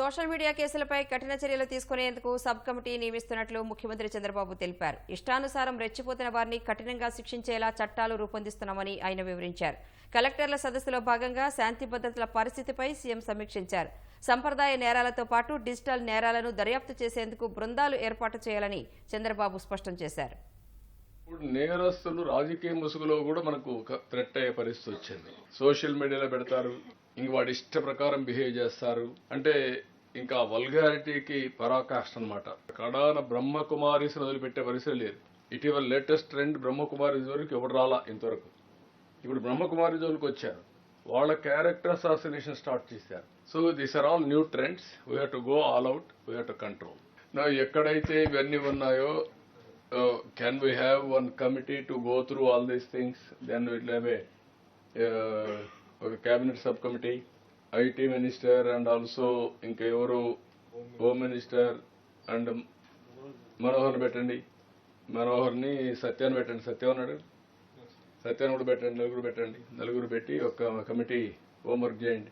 Social media కేసులపై కఠిన చర్యలు తీసుకునేందుకు సబ్ కమిటీ నియమిస్తున్నట్లు ముఖ్యమంత్రి చంద్రబాబు తెలిపారు. ఇష్టానుసారం రెచ్చిపోతున్న వారిని కఠినంగా శిక్షించేలా చట్టాలు రూపొందిస్తున్నామని ఆయన వివరించారు. కలెక్టర్ల సదస్సులో భాగంగా శాంతి భద్రతల పరిస్థితిపై సీఎం సమీక్షించారు. సంప్రదాయ నేరాలతో పాటు డిజిటల్ నేరాలను దర్యాప్తు చేసేందుకు బృందాలు ఏర్పాటు చేయాలని చంద్రబాబు స్పష్టం చేశారు. ఇప్పుడు నేరస్తులు రాజకీయ ముసుగులో కూడా మనకు థ్రెట్ అయ్యే పరిస్థితి వచ్చింది. సోషల్ మీడియాలో పెడతారు ఇంక వాడి ఇష్ట ప్రకారం బిహేవ్ చేస్తారు. అంటే ఇంకా వల్గారిటీకి పరాకాష్ట అనమాట కడాన బ్రహ్మకుమారిస్ వదిలిపెట్టే పరిస్థితి లేదు. ఇటీవల లేటెస్ట్ ట్రెండ్ బ్రహ్మకుమారి వరకు ఎవరు రాలా ఇంతవరకు? ఇప్పుడు బ్రహ్మకుమారి జోలికి వచ్చారు. వాళ్ళ క్యారెక్టర్ అసాసినేషన్ స్టార్ట్ చేశారు. So these are all new trends. We have to go all out we have to control నా ఎక్కడైతే ఇవన్నీ ఉన్నాయో can we have one committee to go through all these things then will have a ఒక cabinet sub committee IT minister and also ఇంకా ఎవరు home minister and Manohar పెట్టండి. మనోహర్ని సత్యాన్ని పెట్టండి. సత్యం ఉన్నాడు. సత్యాన్ని కూడా పెట్టండి. నలుగురు పెట్టండి. నలుగురు పెట్టి ఒక కమిటీ హోంవర్క్ చేయండి.